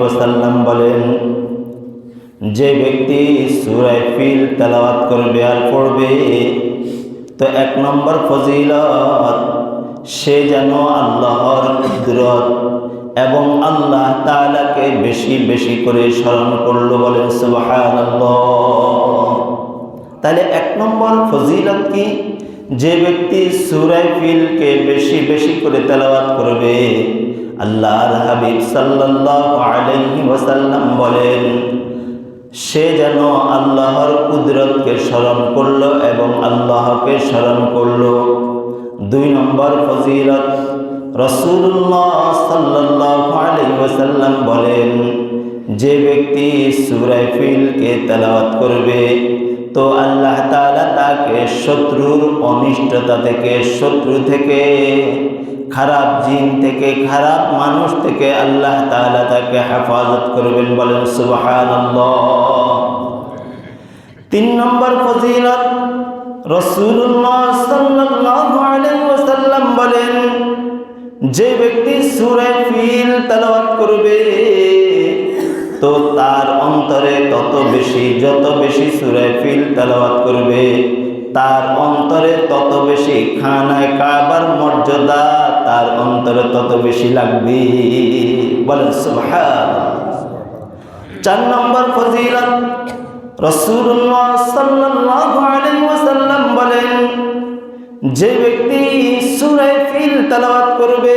ওয়াসাল্লাম বলেন, যে ব্যক্তি সূরা ফিল তেলাওয়াত করবে আর পড়বে, তো এক নম্বর ফজিলত, সে যেন আল্লাহর কুদরত এবং আল্লাহ তাআলাকে বেশি বেশি করে স্মরণ করল বলেন তাহলে এক নম্বর ফজিলত কি? যে ব্যক্তি সুরাই ফিলকে বেশি বেশি করে তেলাওয়াত করবে আল্লাহর হাবিব সাল্লাল্লাহু আলাইহি বলেন, সে যেন আল্লাহর কুদরতকে স্মরণ করল এবং আল্লাহকে স্মরণ করল। দুই নম্বর ফজিলত রসুল্লাহ সাল্লাল্লাহু আলাইহি বলেন, যে ব্যক্তি সুরাই ফিলকে করবে, তো আল্লাহ তাআলা তাকে শত্রুর অনিষ্টতা থেকে, শত্রু থেকে খারাপ জিন থেকে, খারাপ মানুষ থেকে আল্লাহ তাআলা তাকে হেফাজত করবেন বলেন সুবহানাল্লাহ। তিন নম্বর ফজিলত রসুল্লাহ বলেন, যে ব্যক্তি সূরা ফিল তেলাওয়াত করবে, তো তার অন্তরে তত বেশি, যত বেশি সুরে ফিল তেলাওয়াত করবে তার অন্তরে তত বেশি খানায় কাবার মর্যাদা, তার অন্তরে তত বেশি লাগবে। বলেন চার নম্বর ফজিলত রসুল্লাহ সাল্লাল্লাহু আলাইহি ওয়াসাল্লাম বলেন, যে ব্যক্তি সূরা ফিল তেলাওয়াত করবে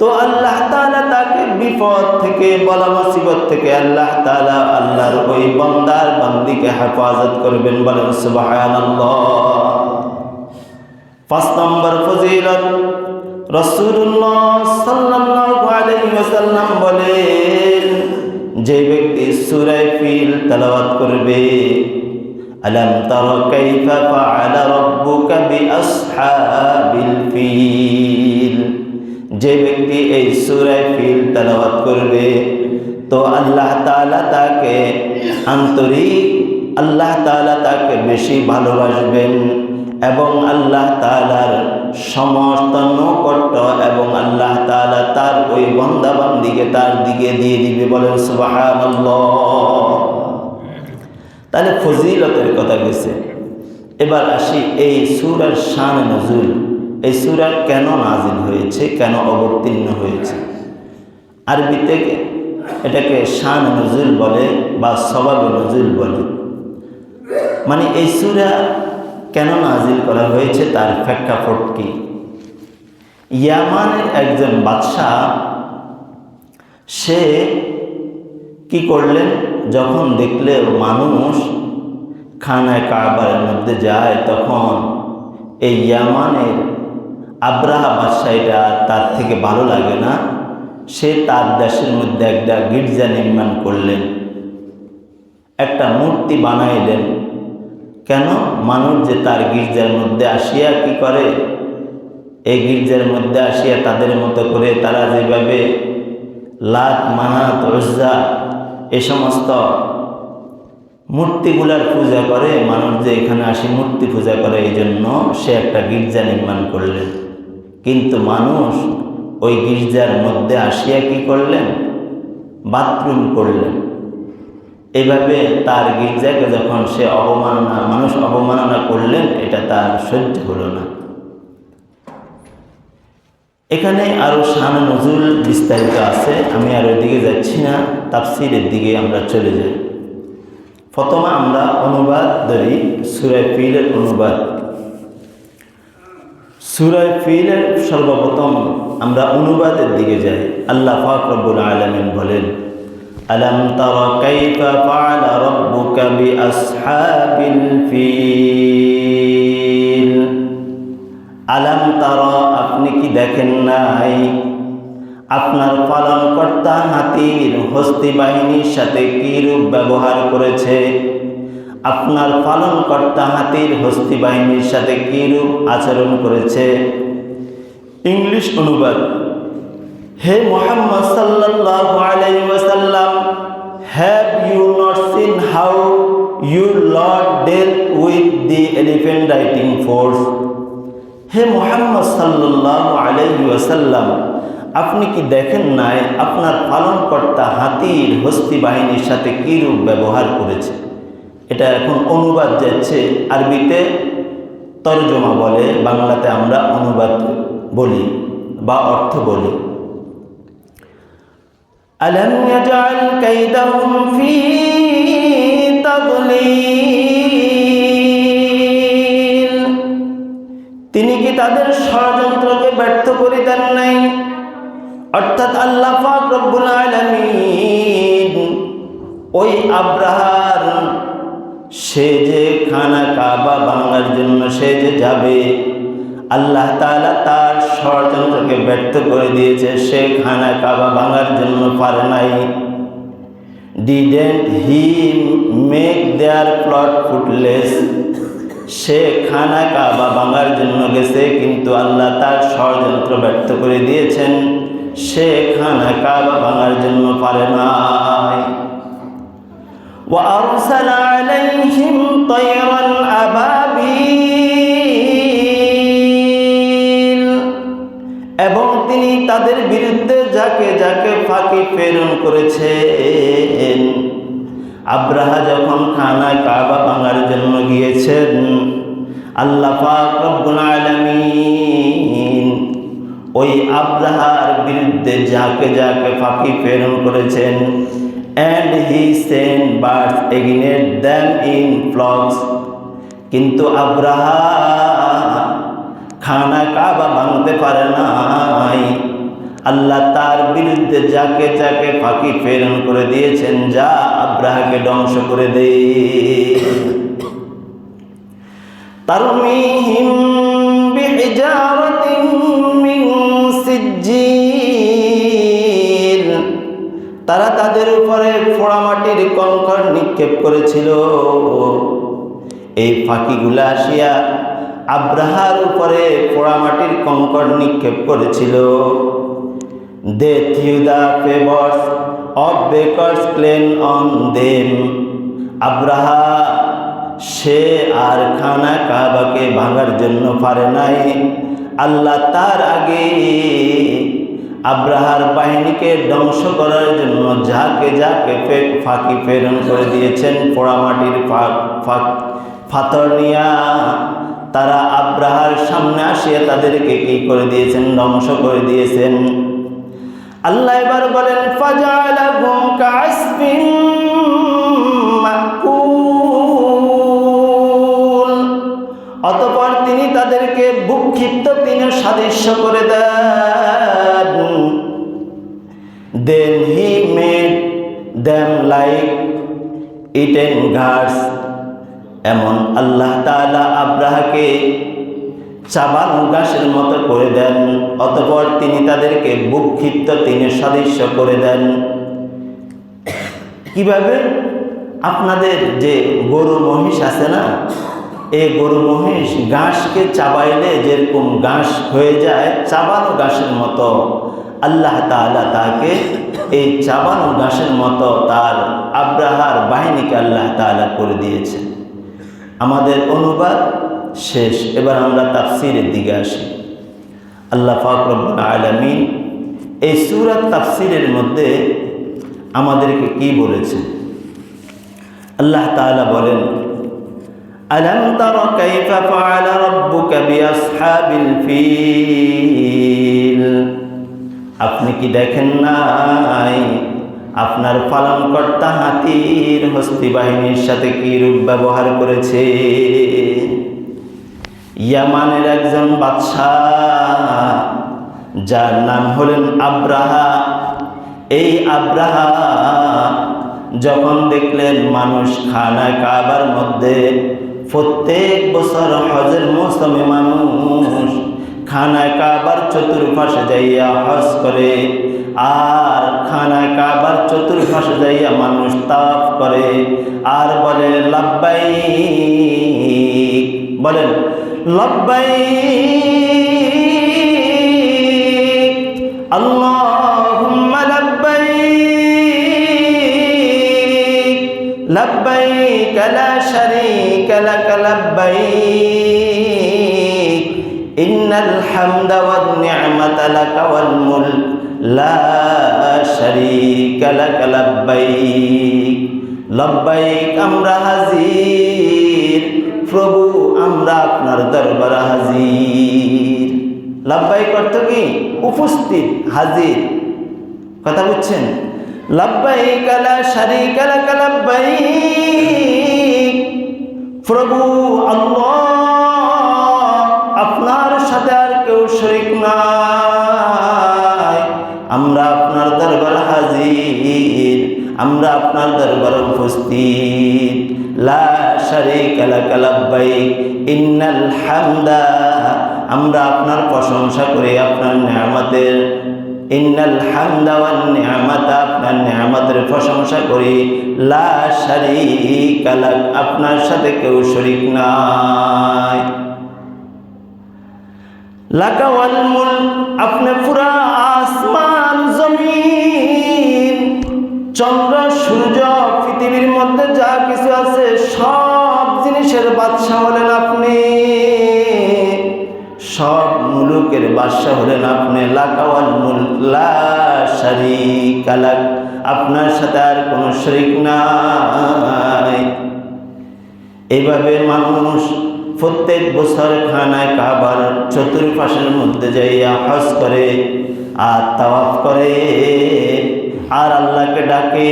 তো আল্লাহ তাআলা তাকে বিপদ থেকে, বলা মুসিবত থেকে আল্লাহ তাআলা আল্লাহর ওই বান্দার বান্দিকে হেফাজত করবেন বলেন সুবহানাল্লাহ। পাঁচ নম্বর ফজিলত রসুল্লাহ সাল্লাল্লাহু আলাইহি ওয়াসাল্লাম বলেন, যে ব্যক্তি সূরা ফিল তেলাওয়াত করবে, আলম তর কাইফা ফাআলা রাব্বুকা বিআসহাবিল ফিল। যে ব্যক্তি এই সূরা ফিল তেলাওয়াত করবে, তো আল্লাহ তাআলা তাকে আন্তরিক, আল্লাহ তাআলা তাকে বেশি ভালোবাসবেন এবং আল্লাহ তাআলার সমস্ত নৈকট্য এবং আল্লাহ তাআলা তার ওই বন্দা বান্দিকে তার দিকে দিয়ে দিবে বলেন তাহলে ফজিলতের কথা গেছে। এবার আসি এই সুরার শান নজুল। এই সুরা কেন নাজিল হয়েছে, কেন অবতীর্ণ হয়েছে? আরবিতে এটাকে শান নজুল বলে বা স্বভাবে নজুল বলে। মানে এই সুরা কেন নাজিল করা হয়েছে, তার প্রেক্ষাপট কি? ইয়ামানের একজন বাদশাহ, সে কি করলেন? যখন দেখলে মানুষ খানায় কারবারের মধ্যে যায়, তখন এই ইয়ামানের আব্রাহা বাদশাহীটা তার থেকে ভালো লাগে না। সে তার দেশের মধ্যে একটা গির্জা নির্মাণ করলেন। একটা মূর্তি বানাইলেন কেন? মানুষ যে তার গির্জার মধ্যে আসিয়া কি করে? এই গির্জার মধ্যে আসিয়া তাদের মতো করে তারা যেভাবে লাত মানাত রজ্জা এ সমস্ত মূর্তিগুলার পূজা করে, মানুষ যে এখানে আসি মূর্তি পূজা করে এই জন্য সে একটা গির্জা নির্মাণ করলেন। কিন্তু মানুষ ওই গির্জার মধ্যে আসিয়া কি করলেন? বাথরুম করলেন। এইভাবে তার গির্জাকে যখন সে অবমাননা, মানুষ অবমাননা করলেন, এটা তার সহ্য হলো না। এখানে আরও শান নজুল বিস্তারিত আছে, আমি আর ওইদিকে যাচ্ছি না, তাফসিরের দিকে আমরা চলে যাই। প্রথমে আমরা অনুবাদ ধরি সুরায় ফিলের অনুবাদ। সুরায় ফিলের সর্বপ্রথম আমরা অনুবাদের দিকে যাই। আল্লাহ ফাকরবুল আলমিন বলেন, আলম তারা কাইফা ফাআলা রাব্বুকা বিআসহাবিল ফিল? আলম আপনি কি দেখেন নাই? আপনার পালনকর্তা হাতির হস্তি বাহিনীর সাথে কীরূপ ব্যবহার করেছে? আপনার পালনকর্তা হাতির হস্তি বাহিনীর সাথে কি রূপ আচরণ করেছে? ইংলিশ অনুবাদ। হে মোহাম্মদ সাল্লাল্লাহু আলাইহি ওয়াসাল্লাম have you not seen how you lord dealt with the elephant riding force hey Muhammad সাল্লাল্লাহু আলাইহি ওয়াসাল্লাম, আপনি কি দেখেন নাই আপনার পালনকর্তা হাতির হস্তি বাহিনীর সাথে কী রূপ ব্যবহার করেছে? এটা এখন অনুবাদ যাচ্ছে আরবিতে তর্জমা বলে বাংলাতে আমরা অনুবাদ বলি বা অর্থ বলি ألم يجعل كيدهم في تضليل তিনি কি তাদের ষড়যন্ত্রকে ব্যর্থ করে দেন নাই অর্থাৎ আল্লাহ পাক রব্বুল আলামিন ওই আব্রাহার সে যে খানা কাবা ভাঙার জন্য সে যে যাবে, আল্লাহ তাআলা তার ষড়যন্ত্রকে ব্যর্থ করে দিয়েছে, সে খানা কাবা ভাঙার জন্য পারে নাই। Didn't he make their plot fruitless সে খানা কাবা ভাঙার জন্য গেছে, কিন্তু আল্লাহ তার ষড়যন্ত্র ব্যর্থ করে দিয়েছেন, সে খানা কাবা ভাঙার জন্য পারে নাই। وأرسل عليهم طيرا أبابيل এবং তিনি তাদের বিরুদ্ধে যাকে যাকে ফাঁকি প্রেরণ করেছেন আব্রাহা যখন খানা কাবা ভাঙার জন্য গিয়েছেন আল্লাহ পাক রব্বুল আলামিন ওই আব্রাহার বিরুদ্ধে যাকে যাকে ফাঁকি প্রেরণ করেছেন and he send birds against them in flocks কিন্তু আব্রাহা খানা কাবা ভাঙতে পারে নাই। আল্লাহ তার বিরুদ্ধে যাকে যাকে ফাঁকি প্রেরণ করে দিয়েছেন, যা আব্রাহাকে ধ্বংস করে দে। তারমিহিম বিহিজারাতিন মিন সিজ্জিল। তারা তাদের উপরে ফোড়ামাটির কঙ্কর নিক্ষেপ করেছিল। এই ফাঁকিগুলা আসিয়া আব্রাহার উপরে পোড়ামাটির কঙ্কর নিক্ষেপ করেছিল। They threw the favours of bakers clay on them. Abraha, সে আর খানা কাবাকে ভাঙার জন্য পারে নাই। আল্লাহ তার আগে আব্রাহার বাহিনীকে ধ্বংস করার জন্য যাকে যাকে ফাঁকি প্রেরণ করে দিয়েছেন পোড়ামাটির ফাতর নিয়া, তারা আব্রাহার সামনে আসিয়া তাদেরকে কি করে দিয়েছেন? ধ্বংস করে দিয়েছেন। আল্লাহ এবার বলেন অতঃপর তিনি তাদেরকে বুক্ষিপ্ত তিনি সাদৃশ্য করে দেন। Then he made them like eaten guts এমন আল্লাহ তাআলা আব্রাহাকে চাবানো গাছের মতো করে দেন, অতপর তিনি তাদেরকে বুক্ষিপ্ত তিনি সদৃশ্য করে দেন। কীভাবে? আপনাদের যে গরু মহিষ আছে না, এই গরু মহিষ ঘাসকে চাবাইলে যেরকম ঘাস হয়ে যায়, চাবানো ঘাসের মতো। আল্লাহ তাআলা তাকে এই চাবানো ঘাসের মতো তার আব্রাহার বাহিনীকে আল্লাহ তাআলা করে দিয়েছে আমাদের অনুবাদ শেষ এবার আমরা তাফসিরের দিকে আসি আল্লাহ ফাকরবুল আলমিন এই সুরাত তাফসিরের মধ্যে আমাদেরকে কি বলেছে আল্লাহ তাআলা বলেন ألم تر كيف فعل ربك بأصحاب الفيل আপনি কি দেখেন নাই? আপনার পালনকর্তা হাতির হস্তি বাহিনীর সাথে কি রূপ ব্যবহার করেছে? ইয়ামানের একজন বাদশাহ, যার নাম হলেন আব্রাহা। এই আব্রাহা যখন দেখলেন মানুষ খানা কাবার মধ্যে, প্রত্যেক বছর হজের মৌসুমে মানুষ খানা কাবার চতুর্পাশে যাইয়া হস করে। আর খানা কাবার চতুর্পাশে যাইয়া মানুষ তাপ করে। আর বলে লাভবাই বলেন লাভবাই আল্লাহ লাভবাই কালা শরিক লাক লাভবাই الحمد والنعمة لك والملك লা শারীকা লাক লাব্বাইক লব্বাইক আমরা হাজির প্রভু আমরা আপনার দরবার হাজির লব্বাইক অর্থ কি উপস্থিত হাজির কথা বুঝছেন লব্বাইক লা শারীকা লাক লাব্বাইক প্রভু আল্লাহ শরিক নাই। আমরা আপনার দরবার হাজির, আমরা আপনার দরবার উপস্থিত। লা শারীকা লাক লাব্বাইক, ইন্নাল হামদা। আমরা আপনার প্রশংসা করি আপনার নিয়ামতের। ইন্নাল হামদা ওয়ান নিয়ামাতা, আপনার নিয়ামতের প্রশংসা করি। লা শারীকা লাক, আপনার সাথে কেউ শরিক নাই। লাকা ওয়াল আপনি পুরা আসমান, জমিন, চন্দ্র, সূর্য, পৃথিবীর মধ্যে যা কিছু আছে, সব জিনিসের বাদশা হলেন আপনি। সব মুলুকের বাদশা হলেন আপনি। লাকাওয়াল মুলক, লা শারীকা আপনার সাথে আর কোনো শরিক নাই। এইভাবে মানুষ প্রত্যেক বছর খানায় কাবার চতুর্পাশের মধ্যে যাইয়া হজ করে আর তাওয়াফ করে। আর আল্লাহকে ডাকে।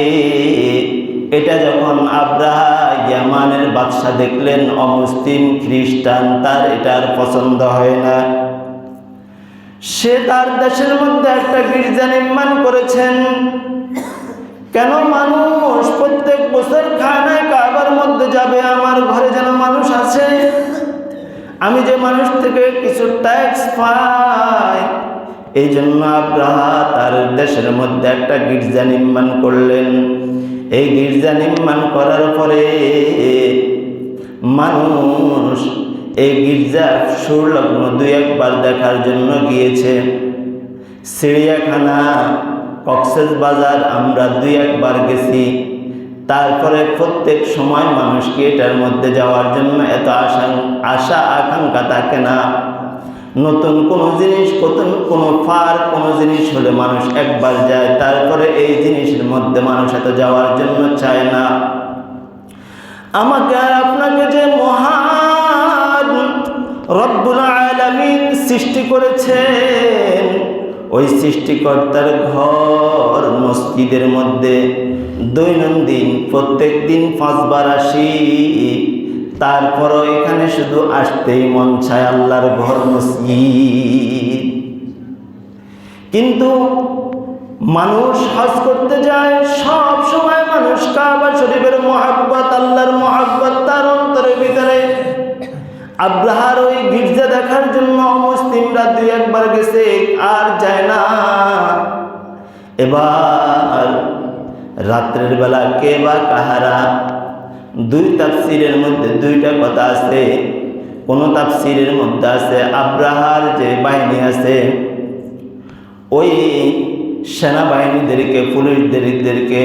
এটা যখন আব্রাহা ইয়ামানের বাদশাহ দেখলেন অমুসলিম খ্রিস্টান, তার এটার পছন্দ হয় না। সে তার দেশের মধ্যে একটা গির্জা নির্মাণ করেছেন। কেন মানুষ প্রত্যেক বছর খানায় কাবার মধ্যে যাবে? আমার ঘরে যেন মানুষ আছে। আমি যে মানুষ থেকে কিছু ট্যাক্স পাই এই জন্য আব্রাহা তার দেশের মধ্যে একটা গির্জা নির্মাণ করলেন। এই গির্জা নির্মাণ করার পরে মানুষ এই গির্জা সুরলগ্ন দুই একবার দেখার জন্য গিয়েছে। চিড়িয়াখানা কক্সেস বাজার আমরা দুই একবার গেছি। তারপরে প্রত্যেক সময় মানুষকে এটার মধ্যে যাওয়ার জন্য এত আশা আশা, আকাঙ্ক্ষা থাকে না। নতুন কোনো জিনিস নতুন কোনো ফার, কোনো জিনিস হলে মানুষ একবার যায়, তারপরে এই জিনিসের মধ্যে মানুষ এত যাওয়ার জন্য চায় না। আমাকে আর আপনাকে যে মহান রব্বুল আলামিন সৃষ্টি করেছেন ওই সৃষ্টিকর্তার ঘর মসজিদের মধ্যে। দৈনন্দিন প্রত্যেক দিন পাঁচবার আসি। তারপরও এখানে শুধু আসতেই মন চায় আল্লাহর ঘর মসজিদ। কিন্তু মানুষ হজ করতে যায়, সব সময় মানুষ কাবা শরীফের মহাব্বত, আল্লাহর মহাব্বত তার অন্তরের ভিতরে। আব্রাহার ওই গির্জা দেখার জন্য দুই একবার গেছে, আর যায় না। এবার রাত্রের বেলা কে বা কাহারা? দুই তাফসিরের মধ্যে দুইটা কথা আছে। কোন তাফসিরের মধ্যে আছে আব্রাহার যে বাহিনী আছে, ওই সেনাবাহিনীদেরকে পুলিশদেরকে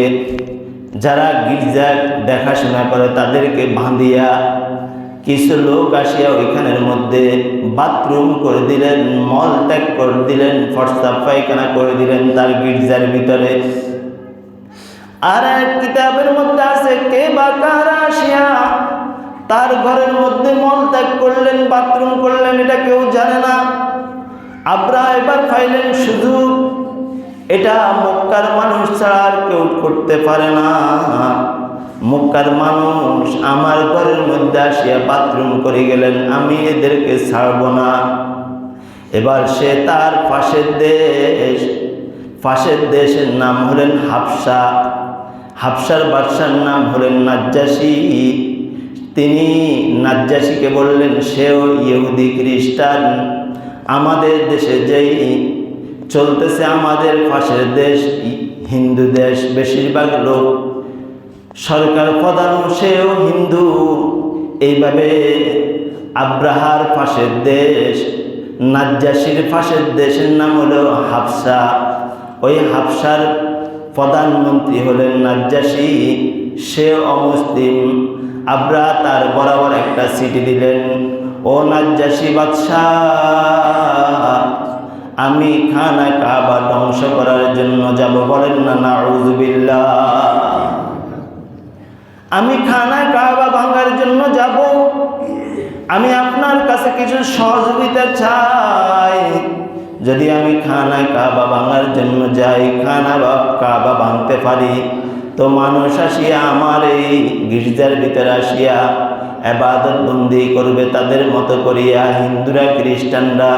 যারা গির্জা দেখাশোনা করে তাদেরকে বাঁধিয়া কিছু লোক আসিয়া ওইখানের মধ্যে বাথরুম করে দিলেন, মল ত্যাগ করে দিলেন ফর্সা পায়খানা করে দিলেন তার গির্জার ভিতরে। আর এক কিতাবের মধ্যে আছে, কে বা কারা আসিয়া তার ঘরের মধ্যে মল ত্যাগ করলেন, বাথরুম করলেন, এটা কেউ জানে না। আব্রা এবার পাইলেন শুধু এটা মক্কার মানুষ ছাড়া আর কেউ করতে পারে না। মক্কার মানুষ আমার ঘরের মধ্যে আসিয়া বাথরুম করে গেলেন, আমি এদেরকে ছাড়ব না। এবার সে তার পাশের দেশ, পাশের দেশের নাম হলেন হাফসা। হাফসার বাদশার নাম হলেন নাজ্জাসী। তিনি নাজ্জাসীকে বললেন, সেও ইহুদি খ্রিস্টান, আমাদের দেশে যেই চলতেছে আমাদের পাশের দেশ, হিন্দু দেশ, বেশিরভাগ লোক সরকার প্রধান সেও হিন্দু। এইভাবে আব্রাহার পাশের দেশ, নাজ্জাসির পাশের দেশের নাম হলো হাফসা। ওই হাফসার প্রধানমন্ত্রী হলেন নাজ্জাসি। সে অমুসলিম। আব্রাহা তার বরাবর একটা সিটি দিলেন। ও নাজ্জাসি বাদশাহ, আমি খানা কাবা ধ্বংস করার জন্য যাব, বলেন না, নাউজুবিল্লাহ। আমি খানা কাবা ভাঙার জন্য যাব। আমি আপনার কাছে কিছু সহযোগিতা চাই। যদি আমি খানা কাবা ভাঙার জন্য যাই, খানা বা কাবা ভাঙতে পারি, তো মানুষ আসিয়া আমার এই গির্জার ভিতরে আসিয়া এবাদত বন্দি করবে তাদের মতো করিয়া, হিন্দুরা, খ্রিস্টানরা।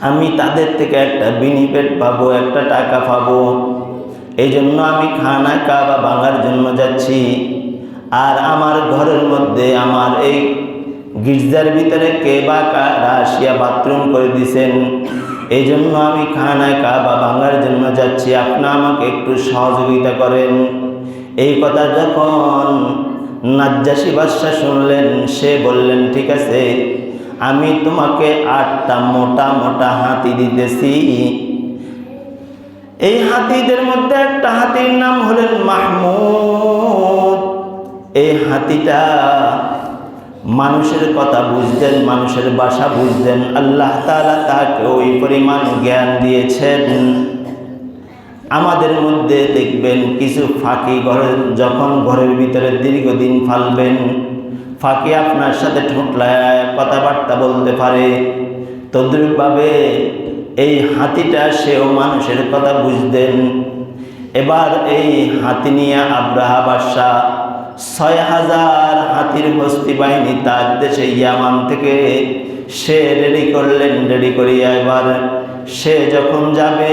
আমি তাদের থেকে একটা বেনিফিট পাবো, একটা টাকা পাবো। এই জন্য আমি খানা কাবা ভাঙার জন্য যাচ্ছি। আর আমার ঘরের মধ্যে আমার এই গির্জার ভিতরে কে বা কারা আসিয়া বাথরুম করে দিছেন এই জন্য আমি খানা কাবা ভাঙার জন্য যাচ্ছি। আপনি আমাকে একটু সহযোগিতা করেন। এই কথা যখন নাজ্জাসী বাদশাহ শুনলেন, সে বললেন, ঠিক আছে, আমি তোমাকে আটটা মোটা মোটা হাতি দিতেছি। এই হাতিদের মধ্যে একটা হাতির নাম হলেন মাহমুদ। এই হাতিটা মানুষের কথা বুঝতেন, মানুষের বাসা বুঝতেন। আল্লাহ তালা তাকে ওই পরিমাণ জ্ঞান দিয়েছেন। আমাদের মধ্যে দেখবেন কিছু ফাঁকি ঘরের যখন ঘরের ভিতরে দীর্ঘদিন ফালবেন, ফাঁকি আপনার সাথে ঠোঁটলায় কথাবার্তা বলতে পারে। তদ্রুপভাবে এই হাতিটা সেও মানুষের কথা বুঝতেন। এবার এই হাতি নিয়ে আব্রাহা বাদশাহ ছয় হাজার হাতির বস্তি বাহিনী তার দেশে ইয়ামান থেকে সে রেডি করলেন রেডি করিয়া এবার সে যখন যাবে,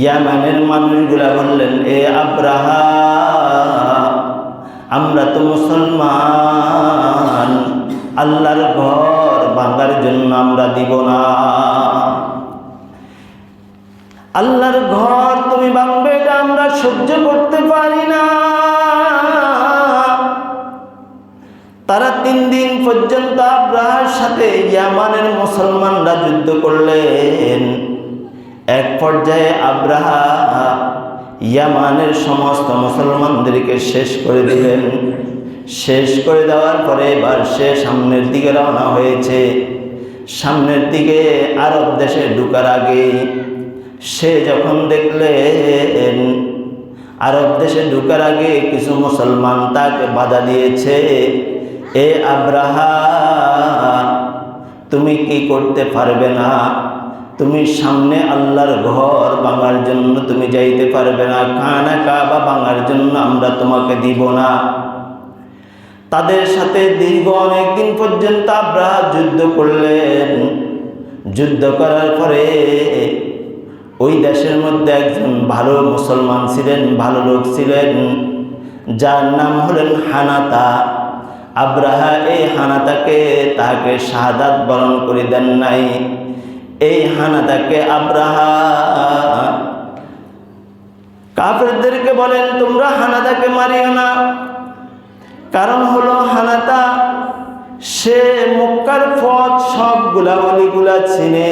ইয়ামানের মানুষগুলা বললেন, এ আব্রাহা আমরা তো মুসলমান, আল্লাহর ঘর ভাঙার জন্য আমরা দিব না। আল্লাহর ঘর তুমি ভাঙবে এটা আমরা সহ্য করতে পারি না। তারা তিন দিন পর্যন্ত আব্রাহার সাথে ইয়ামানের মুসলমানরা যুদ্ধ করলেন। এক পর্যায়ে আব্রাহা ইয়ামানের সমস্ত মুসলমানদেরকে শেষ করে দিলেন। শেষ করে দেওয়ার পরে এবার সে সামনের দিকে রওনা হয়েছে। সামনের দিকে আরব দেশে ঢুকার আগে সে যখন দেখলেন, আরব দেশে ঢুকার আগে কিছু মুসলমান তাকে বাধা দিয়েছে। এ আব্রাহা তুমি কি করতে পারবে না? তুমি সামনে আল্লাহর ঘর ভাঙার জন্য তুমি যাইতে পারবে না। খানা কাবা ভাঙার জন্য আমরা তোমাকে দিব না। তাদের সাথে দীর্ঘ অনেকদিন পর্যন্ত আব্রাহা যুদ্ধ করলেন। যুদ্ধ করার পরে ওই দেশের মধ্যে একজন ভালো মুসলমান ছিলেন, ভালো লোক ছিলেন, যার নাম হলেন হানাতা। আব্রাহা এই হানাতাকে তাহাকে শাহাদাত বরণ করে দেন নাই। এই হানাতাকে আব্রাহা কাফেরদেরকে বলেন, তোমরা হানাদাকে মারিও না। কারণ হলো হানাতা, সে মক্কার পথ সব গুলাবলিগুলা চিনে।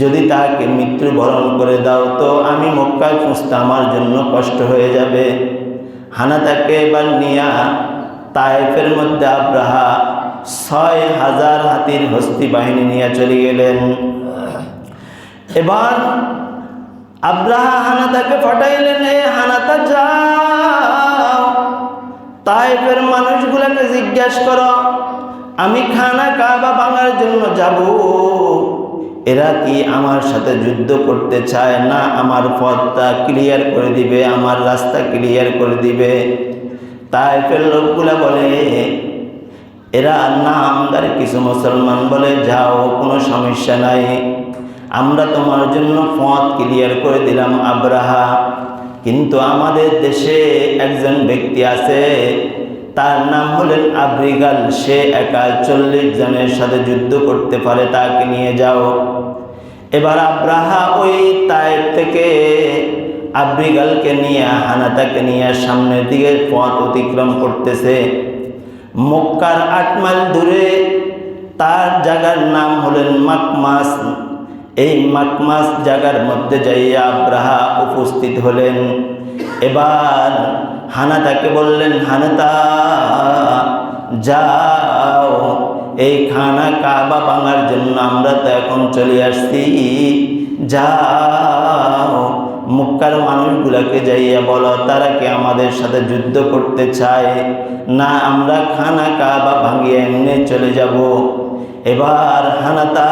যদি তাকে মৃত্যুবরণ করে দাও তো আমি মক্কায় পৌঁছতে আমার জন্য কষ্ট হয়ে যাবে। হানাতাকে এবার নিয়া তায়েফের মধ্যে আব্রাহা ছয় হাজার হাতির হস্তি বাহিনী নিয়ে চলে গেলেন। এবার আব্রাহা হানাতাকে পাঠাইলেন, এ হানাতা যাও তাইফের মানুষগুলোকে জিজ্ঞাসা করো, আমি খানা কাবা ভাঙার জন্য যাব? এরা কি আমার সাথে যুদ্ধ করতে চায় না আমার পথটা ক্লিয়ার করে দিবে, আমার রাস্তা ক্লিয়ার করে দিবে? তাইফের লোকগুলা বলে, এরা নামদার কিছু মুসলমান বলে, যাও, কোনো সমস্যা নাই। আমরা তোমার জন্য পথ ক্লিয়ার করে দিলাম আব্রাহা। কিন্তু আমাদের দেশে একজন ব্যক্তি আছে, তার নাম হলেন আব্রিগাল সে একা চল্লিশ জনের সাথে যুদ্ধ করতে পারে, তাকে নিয়ে যাও। এবার আব্রাহা ওই তায়ের থেকে আব্রিগালকে নিয়ে হানাতাকে নিয়ে সামনের দিকে পথ অতিক্রম করতেছে। মক্কার আট মাইল দূরে তার জায়গার নাম হলেন মাকমাস। এই মাকমাস জায়গার মধ্যে যাইয়া আব্রাহা উপস্থিত হলেন। এবার হানা তাকে বললেন হানাতা যাও। এই খানা কাবা ভাঙার জন্য আমরা তো এখন চলে আসছি। যাও। মুক্কার মানুষগুলাকে যাইয়া বলো, তারা কি আমাদের সাথে যুদ্ধ করতে চায়? না, আমরা খানা কাবা ভাঙিয়ে এমনি চলে যাব। এবার হানাতা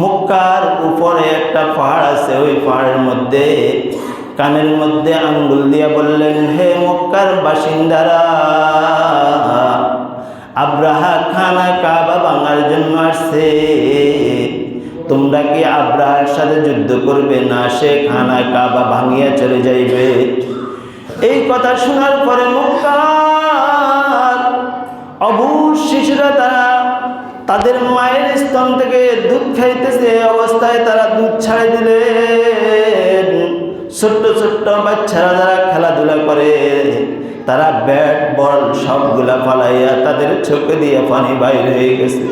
মুক্কার উপরে একটা পাহাড় আছে, ওই পাহাড়ের মধ্যে কানের মধ্যে আঙ্গুল দিয়া বললেন, হে মক্কার বাসিন্দারা, আব্রাহা খানা কাবা ভাঙার জন্য আসছে। তোমরা কি আব্রাহার সাথে যুদ্ধ করবে না? সে খানা কাবা ভাঙিয়া চলে যাইবে। এই কথা শোনার পরে মক্কার অবুজ শিশুরা তারা তাদের মায়ের স্তন থেকে দুধ খাইতেছে অবস্থায় তারা দুধ ছাড়ে দিলে ছোট্ট ছোট্ট বাচ্চারা যারা খেলাধুলা করে, তারা ব্যাট, বল সবগুলা ফালাইয়া তাদের চোখে দিয়ে পানি বাইরে হয়ে গেছে।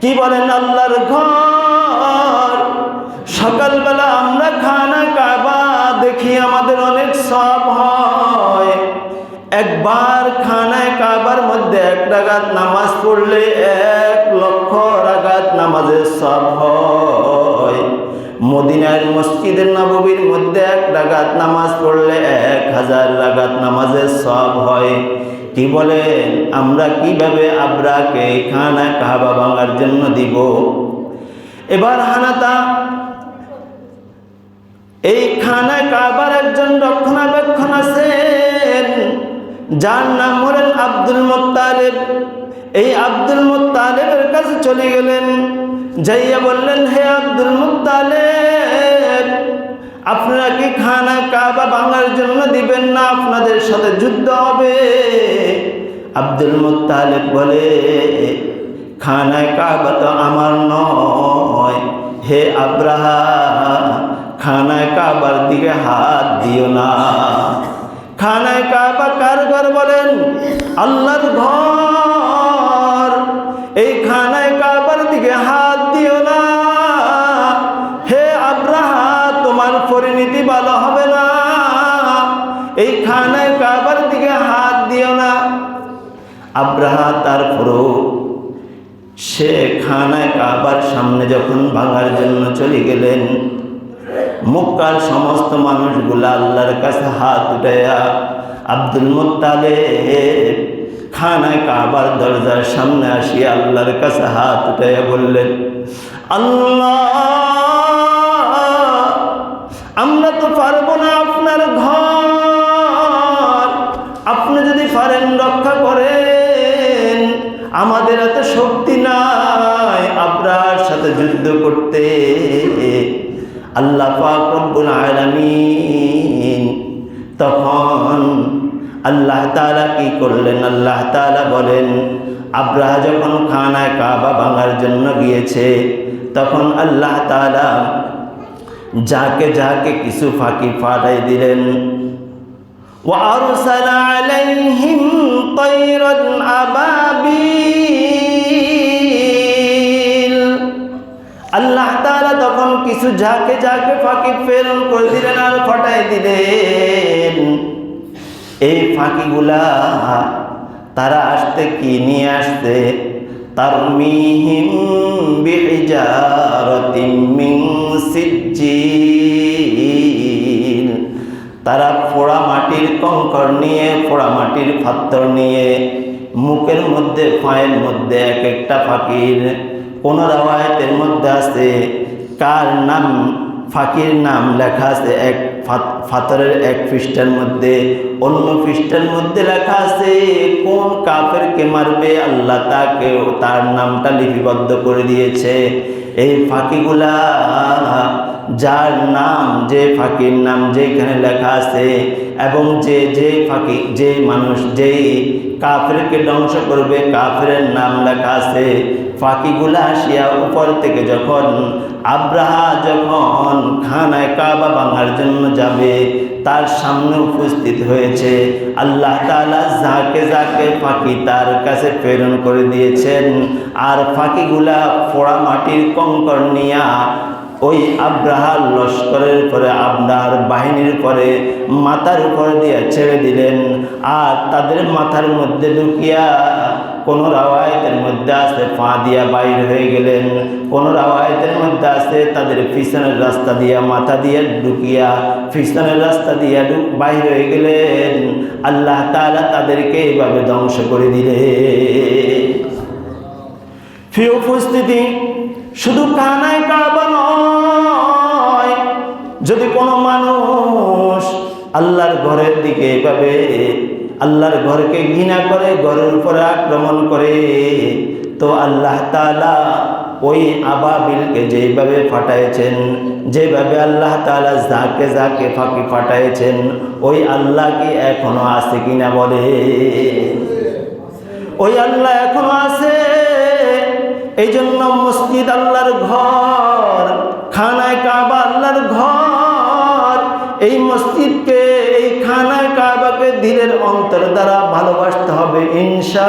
কি বলেন আল্লাহর ঘর? সকালবেলা আমরা খানা কাবা দেখি আমাদের অনেক সব হয়। একবার খানায় কাবার মধ্যে এক রাগাত নামাজ পড়লে এক লক্ষ রাগাত নামাজের সব হয়। মদিনার মসজিদের নববীর মধ্যে এক রাগাত নামাজ পড়লে এক হাজার রাগাত নামাজের সব হয়। কি বলেন, আমরা কীভাবে আব্রাকে খানা কাবা ভাঙার জন্য দিব? এবার হানাতা, এই খানা কাবার একজন রক্ষণাবেক্ষণ আছেন যার নাম হলেন আব্দুল মোত্তালেব। এই আব্দুল মোত্তালেবের কাছে চলে গেলেন। যাইয়া বললেন, হে আব্দুল মোত্তালেব, আপনারা কি খানা কাবা ভাঙার জন্য দিবেন না? আপনাদের সাথে যুদ্ধ হবে। আব্দুল মোত্তালেব বলে, খানা কাবা তো আমার নয়। হে আব্রাহা খানায় কাবার দিকে হাত দিও না। খানায় কাবা কার ঘর বলেন, আল্লাহর ঘর। এই খানায় কাবার দিকে হাত দিও না। হে আব্রাহা তোমার পরিণতি ভালো হবে না। এই খানায় কাবার দিকে হাত দিও না। আব্রাহা তারপরও সে খানায় কাবার সামনে যখন ভাঙার জন্য চলে গেলেন মক্কার সমস্ত মানুষগুলা আল্লাহর কাছে হাত উঠাইয়া আব্দুল মোত্তালে খানায় কাবার দরজার সামনে আসিয়া আল্লাহর কাছে হাত উঠাইয়া বললেন, আল্লাহ, আমরা তো পারব না আপনার ঘর। আপনি যদি পারেন রক্ষা করেন। আমাদের এত শক্তি নাই আপনার সাথে যুদ্ধ করতে। আল্লাহ পাক রব্বুল আলামিন তখন আল্লাহ তাআলা কি করলেন আল্লাহ তাআলা বলেন আব্রাহা যখন খানায় কাবা ভাঙার জন্য গিয়েছে তখন আল্লাহ তাআলা যাকে যাকে কিছু ফাঁকি ফাটাই দিলেন وأرسل عليهم طيرا أبابيل তখন কিছু ঝাঁকে ঝাঁকে ফাঁকি প্রেরণ করে দিলেন আর ফাটাই দিলেন। এই ফাঁকিগুলা তারা আসতে কি নিয়ে আসতে তার মিহিম তারা পোড়া মাটির কঙ্কর নিয়ে পোড়া মাটির পাত্তর নিয়ে, মুখের মধ্যে, পায়ের মধ্যে এক একটা ফাঁকির কোন রাওয়ায়তের মধ্যে আছে। কার নাম ফাঁকির নাম লেখা আছে এক ফাতরের এক পৃষ্ঠার মধ্যে, অন্য পৃষ্ঠার মধ্যে লেখা আছে, কোন কাফেরকে মারবে আল্লাহ তাকে তার নামটা লিপিবদ্ধ করে দিয়েছে। এই ফাঁকিগুলা, যার নাম, যে ফাঁকির নাম যেখানে লেখা আছে, এবং যে যে ফাঁকি, যে মানুষ, যেই কাফেরকে ধ্বংস করবে কাফের নাম লেখা আছে ফাঁকিগুলা আসিয়া উপর থেকে যখন আব্রাহা যখন খানায় কাবা ভাঙার জন্য যাবে, তার সামনে উপস্থিত হয়েছে। আল্লাহ তালা যাকে যাকে ফাঁকি তার কাছে প্রেরণ করে দিয়েছেন। আর ফাঁকিগুলা পোড়া মাটির কঙ্কর নিয়া ওই আব্রাহার লস্করের পরে আপনার বাহিনীর পরে মাথার উপর দিয়ে ছেড়ে দিলেন। আর তাদের মাথার মধ্যে ঢুকিয়া কোন রাওয়ায়তের মধ্যে আছে পা দিয়া বাইর হয়ে গেলেন। কোনো রাওয়ায়তের মধ্যে আছে তাদের পিছনের রাস্তা দিয়া মাথা দিয়ে ঢুকিয়া পিছনের রাস্তা দিয়া বাইর হয়ে গেলেন। আল্লাহ তাআলা তাদেরকে এইভাবে ধ্বংস করে দিলে। ফি উপস্থিতি, শুধু কানায় কাবা নয়, যদি কোনো মানুষ আল্লাহর ঘরের দিকে এভাবে আল্লাহর ঘরকে ঘৃণা করে, ঘরের উপরে আক্রমণ করে। তো আল্লাহ তাআলা ওই আবাবিলকে যেভাবে ফাটাইছেন, যেভাবে আল্লাহ তাআলা যাকে যাকে ফাঁকি ফাটাইছেন, ওই আল্লাহ কি এখনও আছে কিনা বলে? ওই আল্লাহ এখনও আছে। এই জন্য মসজিদ আল্লাহর ঘর, খানায় কাবা আল্লাহর ঘর, এই মসজিদকে খানায় কাবাকে দিলের অন্তর দ্বারা ভালোবাসতে হবে ইনশা